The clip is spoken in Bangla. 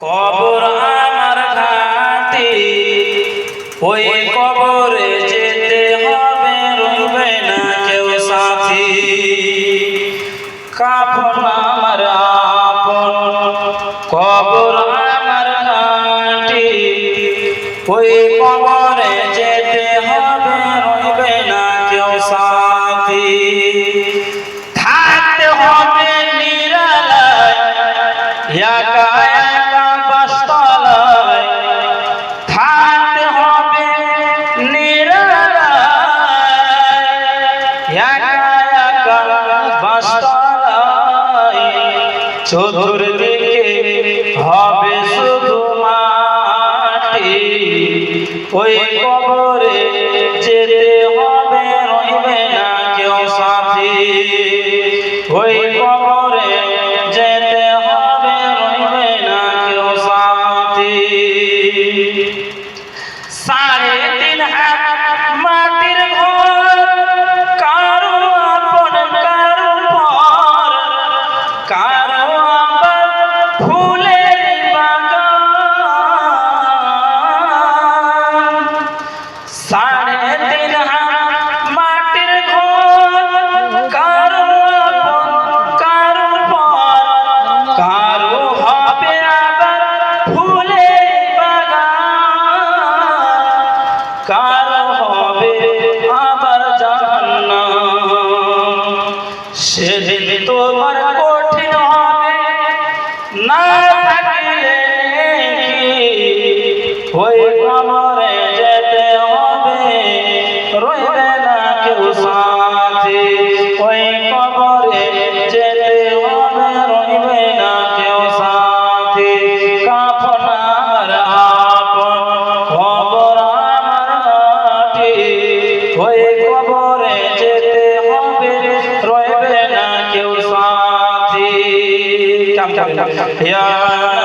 কবর আমার ঘাটি। ওই কবরে যেতে হবে রুবে না কেউ সাথী। কাপড় আমার আপন। কবর আমার ঘাটি। ওই কবরে যেতে চতুর্দিকে হবে শুধু মাটি ওই কবরে যেতে হবে রইবে না কেউ সাথী ওই কবরে যেতে হবে রইবে না কেউ সাথী সাড়ে তিন হাত না থাকলে ওই কবরে কবরে যেতে রইবে না কেউ সাথী। কাফন আমার আপন কবর আমার মাটি ওই কবরে যেতে হবে রইবে না কেউ সাথী। ইয়া